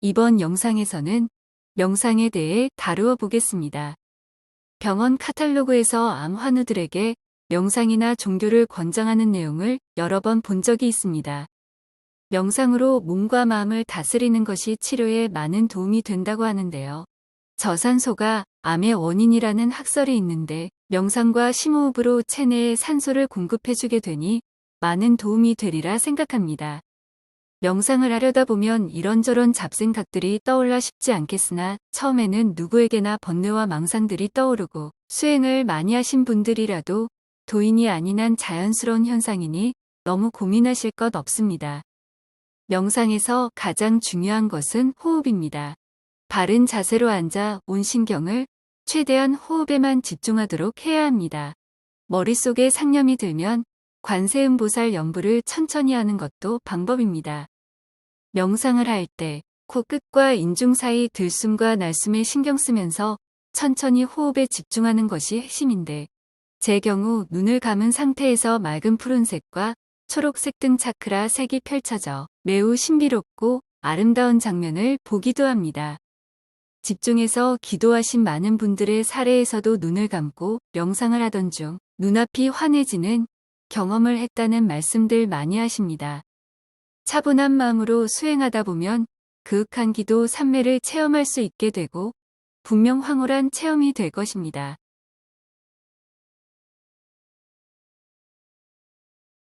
이번 영상에서는 명상에 대해 다루어 보겠습니다. 병원 카탈로그에서 암 환우들에게 명상이나 종교를 권장하는 내용을 여러 번 본 적이 있습니다. 명상으로 몸과 마음을 다스리는 것이 치료에 많은 도움이 된다고 하는데요. 저산소가 암의 원인이라는 학설이 있는데 명상과 심호흡으로 체내에 산소를 공급해주게 되니 많은 도움이 되리라 생각합니다. 명상을 하려다 보면 이런저런 잡생각들이 떠올라 싶지 않겠으나 처음에는 누구에게나 번뇌와 망상들이 떠오르고 수행을 많이 하신 분들이라도 도인이 아닌 한 자연스러운 현상이니 너무 고민하실 것 없습니다. 명상에서 가장 중요한 것은 호흡입니다. 바른 자세로 앉아 온 신경을 최대한 호흡에만 집중하도록 해야 합니다. 머릿속에 상념이 들면 관세음보살 연부를 천천히 하는 것도 방법입니다. 명상을 할 때 코끝과 인중 사이 들숨과 날숨에 신경 쓰면서 천천히 호흡에 집중하는 것이 핵심인데 제 경우 눈을 감은 상태에서 맑은 푸른색과 초록색 등 차크라 색이 펼쳐져 매우 신비롭고 아름다운 장면을 보기도 합니다. 집중해서 기도하신 많은 분들의 사례에서도 눈을 감고 명상을 하던 중 눈앞이 환해지는 경험을 했다는 말씀들 많이 하십니다. 차분한 마음으로 수행하다 보면 그윽한 기도 산매를 체험할 수 있게 되고 분명 황홀한 체험이 될 것입니다.